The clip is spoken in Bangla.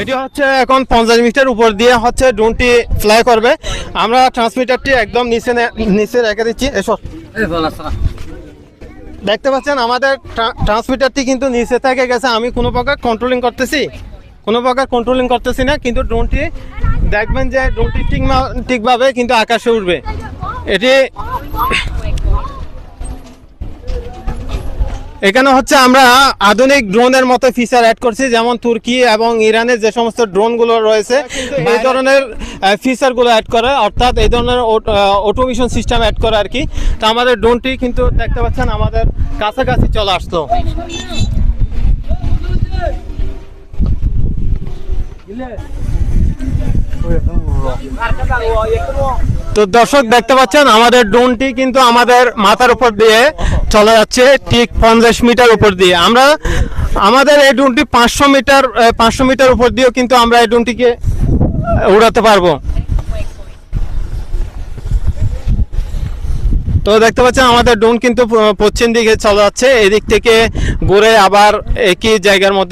এটি হচ্ছে এখন পঞ্চাশ মিটার উপর দিয়ে হচ্ছে ড্রোনটি ফ্লাই করবে। আমরা ট্রান্সমিটারটি একদম নিচে নিচে রেখে দিচ্ছি। এসব দেখতে পাচ্ছেন আমাদের ট্রান্সমিটারটি কিন্তু নিচে থেকে গেছে। আমি কোনো প্রকার কন্ট্রোলিং করতেছি কোনো প্রকার কন্ট্রোলিং করতেছি না কিন্তু ড্রোনটি দেখবেন যে ড্রোনটি ঠিক ঠিকভাবে কিন্তু আকাশে উঠবে এটি এখানে হচ্ছে আমরা আধুনিক ড্রোনের মতো ফিচার অ্যাড করছি যেমন তুর্কি এবং ইরানের যে সমস্ত ড্রোনগুলো রয়েছে এই ধরনের ফিচারগুলো অ্যাড করে অর্থাৎ এই ধরনের অটোমেশন সিস্টেম অ্যাড করে আর কি। তো আমাদের ড্রোনটি কিন্তু দেখতে পাচ্ছেন আমাদের কাছাকাছি চলে আসলো। তো দর্শক দেখতে পাচ্ছেন, আমাদের ড্রোনটি কিন্তু আমাদের মাথার উপর দিয়ে চলে যাচ্ছে, ঠিক পঞ্চাশ মিটার উপর দিয়ে। আমরা, আমাদের এই ড্রোনটি পাঁচশো মিটার পাঁচশো মিটার উপর দিয়েও কিন্তু আমরা এই ড্রোনটিকে উড়াতে পারব। তো দেখতে পাচ্ছেন, আমাদের ড্রোন কিন্তু পশ্চিম দিকে চলে যাচ্ছে, এদিক থেকে ঘুরে আবার একই জায়গার মধ্যে